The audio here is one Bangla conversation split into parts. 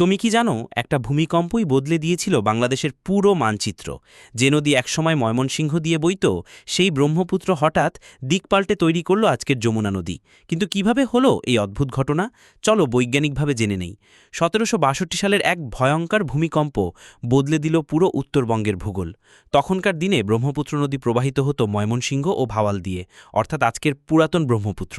তুমি কি জানো, একটা ভূমিকম্পই বদলে দিয়েছিল বাংলাদেশের পুরো মানচিত্র। যে নদী একসময় ময়মনসিংহ দিয়ে বইত, সেই ব্রহ্মপুত্র হঠাৎ দিক পাল্টে তৈরি করল আজকের যমুনা নদী। কিন্তু কীভাবে হলো এই অদ্ভুত ঘটনা? চলো বৈজ্ঞানিকভাবে জেনে নেই। সতেরোশো বাষট্টি সালের এক ভয়ঙ্কর ভূমিকম্প বদলে দিল পুরো উত্তরবঙ্গের ভূগোল। তখনকার দিনে ব্রহ্মপুত্র নদী প্রবাহিত হতো ময়মনসিংহ ও ভাওয়াল দিয়ে, অর্থাৎ আজকের পুরাতন ব্রহ্মপুত্র।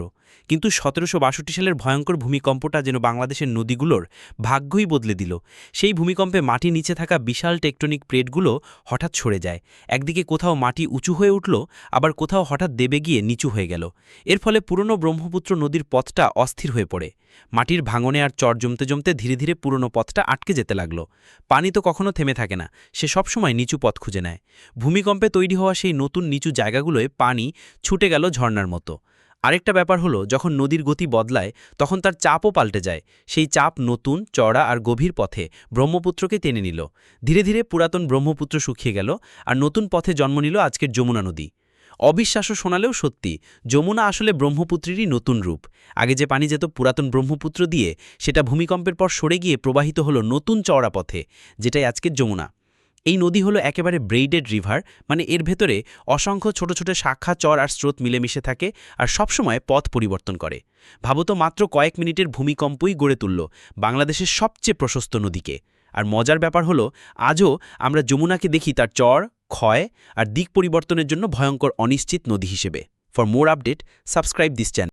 কিন্তু সতেরোশো বাষট্টি সালের ভয়ঙ্কর ভূমিকম্পটা যেন বাংলাদেশের নদীগুলোর ভাগ্যই বদলে দিল। সেই ভূমিকম্পে মাটির নিচে থাকা বিশাল টেকটনিক প্লেটগুলো হঠাৎ সরে যায়। একদিকে কোথাও মাটি উঁচু হয়ে উঠল, আবার কোথাও হঠাৎ দেবে গিয়ে নিচু হয়ে গেল। এর ফলে পুরনো ব্রহ্মপুত্র নদীর পথটা অস্থির হয়ে পড়ে। মাটির ভাঙনে আর চর জমতে জমতে ধীরে ধীরে পুরনো পথটা আটকে যেতে লাগল। পানি তো কখনো থেমে থাকে না, সে সবসময় নিচু পথ খুঁজে নেয়। ভূমিকম্পে তৈরি হওয়া সেই নতুন নিচু জায়গাগুলোয় পানি ছুটে গেল ঝর্ণার মতো। আরেকটা ব্যাপার হলো, যখন নদীর গতি বদলায়, তখন তার চাপও পাল্টে যায়। সেই চাপ নতুন, চড়া আর গভীর পথে ব্রহ্মপুত্রকে টেনে নিল। ধীরে ধীরে পুরাতন ব্রহ্মপুত্র শুকিয়ে গেল আর নতুন পথে জন্ম নিল আজকের যমুনা নদী। অবিশ্বাস্য শোনালেও সত্যি, যমুনা আসলে ব্রহ্মপুত্রেরই নতুন রূপ। আগে যে পানি যেত পুরাতন ব্রহ্মপুত্র দিয়ে, সেটা ভূমিকম্পের পর সরে গিয়ে প্রবাহিত হলো নতুন চওড়া পথে, যেটাই আজকের যমুনা। এই নদী হলো একেবারে ব্রেইডেড রিভার মানে এর ভেতরে অসংখ্য ছোট ছোট শাখা, চর আর স্রোত মিলেমিশে থাকে আর সবসময় পথ পরিবর্তন করে। ভাবত মাত্র কয়েক মিনিটের ভূমিকম্পই গড়ে তুলল বাংলাদেশের সবচেয়ে প্রশস্ত নদীকে। আর মজার ব্যাপার হলো, আজও আমরা যমুনাকে দেখি তার চর, ক্ষয় আর দিক পরিবর্তনের জন্য ভয়ঙ্কর অনিশ্চিত নদী হিসেবে। For more update subscribe this channel